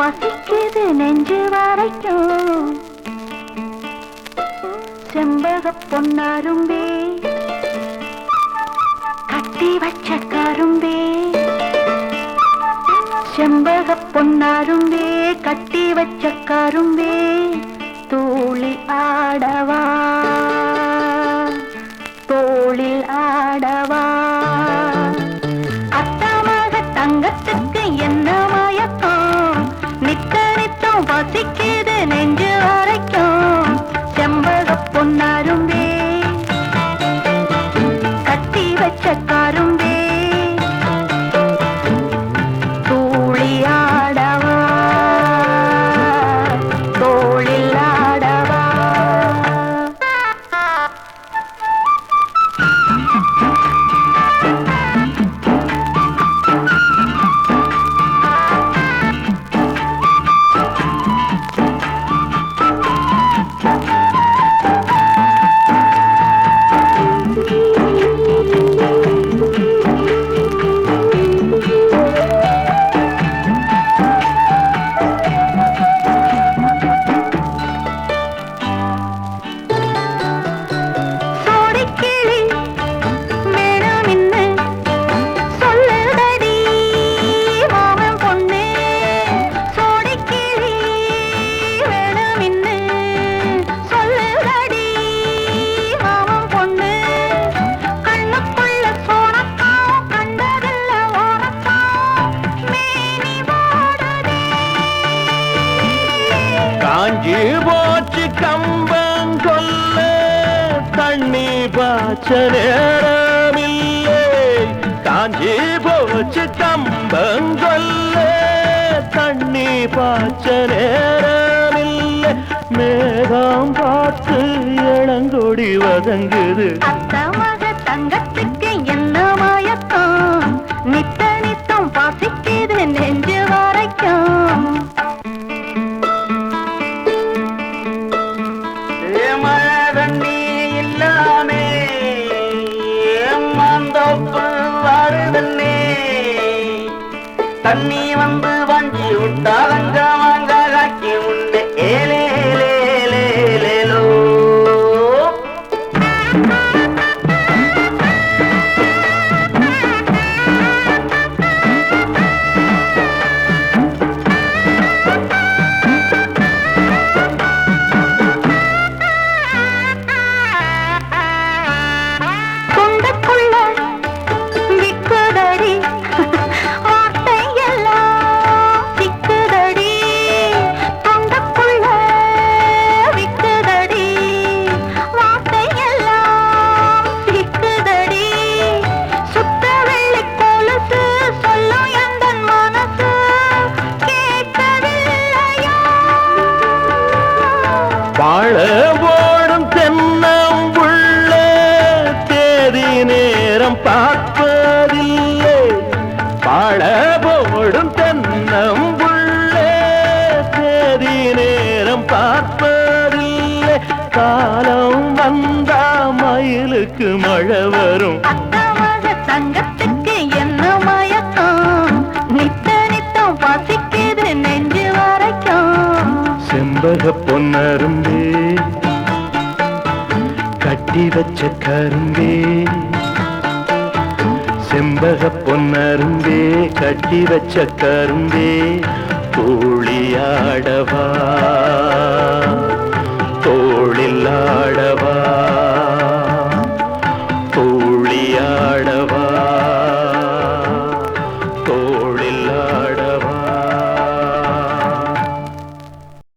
பசிக்குது நெஞ்சு வரைக்கும். செம்பக பொன்னாரும்பே கட்டி வச்ச கரும்பே. செம்பக பொன்னாரும்பே கட்டி வச்ச கரும்பே தூளி ஆடவா. தோளில் ஆடவா. அத்தமாக தங்கத்துக்கு என்ன நித்தம் வசிக்குது நெஞ்சு வரைக்கும். செம்பக பொன்னாரும்பே. கட்டி வச்ச காஞ்சி போச்சு கம்பங்கொல்ல தண்ணி பாய்ச்ச நேரமில்லை. காஞ்சி போச்சு கம்பங்கொல்ல தண்ணி பாய்ச்ச நேரமில்லை. மேகம் பார்த்து இளங்கொடி வதங்குது. அத்தமக மழை தண்ணி இல்லாமே மாந்தோப்பு வருதன்னே தண்ணி வந்து வாங்கி விட்டாலங்க வாங்க காக்கி உண்டு ஏலே ஏலேலேலேலோ வாழ ஓடும் தென்னம்புள்ள தேதி நேரம் பார்ப்பதில்லை. பாழ போடும் தென்னம்புள்ள தேதி நேரம் பார்ப்பதில்லை. காலம் வந்தா மயிலுக்கு மழை வரும். உலக பொன்னரும்பே. கட்டி வச்ச கரும்பே. செம்பக பொன்னரும்பே கட்டி வச்ச கரும்பே. கூளியாடவா